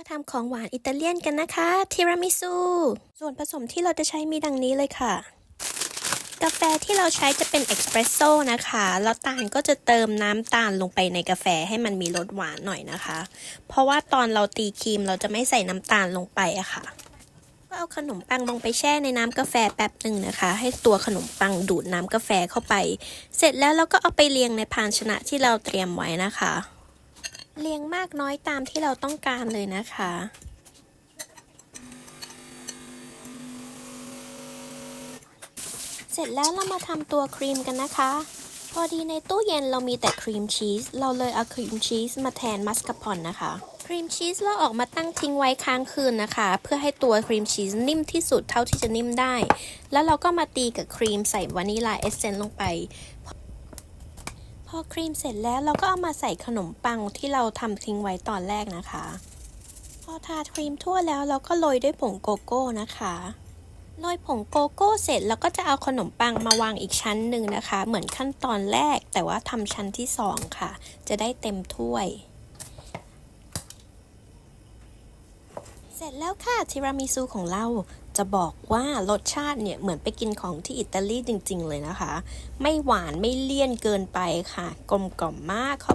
มาทำของหวานอิตาเลียนกันนะคะทีรามิสุส่วนผสมที่เราจะใช้มีดังนี้เลยค่ะ กาแฟที่เราใช้จะเป็นเอสเปรสโซ่นะคะแล้วตาลก็จะเติมน้ำตาลลงไปในกาแฟให้มันมีรสหวานหน่อยนะคะ เพราะว่าตอนเราตีครีมเราจะไม่ใส่น้ำตาลลงไปอะค่ะก็เอาขนมปังลงไปแช่ในน้ำกาแฟแป๊บหนึ่งนะคะ ให้ตัวขนมปังดูดน้ำกาแฟเข้าไป เสร็จแล้วเราก็เอาไปเรียงในภาชนะที่เราเตรียมไว้นะคะ เรียงมากน้อยตามที่เราต้องการเลยนะคะ เสร็จแล้วเรามาทำตัวครีมกันนะคะ พอดีในตู้เย็นเรามีแต่ครีมชีส เราเลยเอาครีมชีสมาแทนมัสคาพอนนะคะ ครีมชีสเราออกมาตั้งทิ้งไว้ค้างคืนนะคะ เพื่อให้ตัวครีมชีสนิ่มที่สุดเท่าที่จะนิ่มได้ แล้วเราก็มาตีกับครีมใส่วานิลาเอสเซนต์ลงไป พอครีมเสร็จแล้วเราก็เอามาใส่ขนมปังที่เราทำทิ้งไว้ตอนแรกนะคะ พอทาครีมทั่วแล้วเราก็โรยด้วยผงโกโก้นะคะโรยผงโกโก้เสร็จเราก็จะเอาขนมปังมาวางอีกชั้นหนึ่งนะคะ เหมือนขั้นตอนแรกแต่ว่าทำชั้นที่สองค่ะ จะได้เต็มถ้วย เสร็จแล้วค่ะทีรามิซูของเรา จะบอกว่ารสชาติเนี่ยเหมือนไปกินของที่อิตาลีจริง ๆ เลยนะคะ ไม่หวานไม่เลี่ยนเกินไปค่ะ กลมกล่อมมากขอ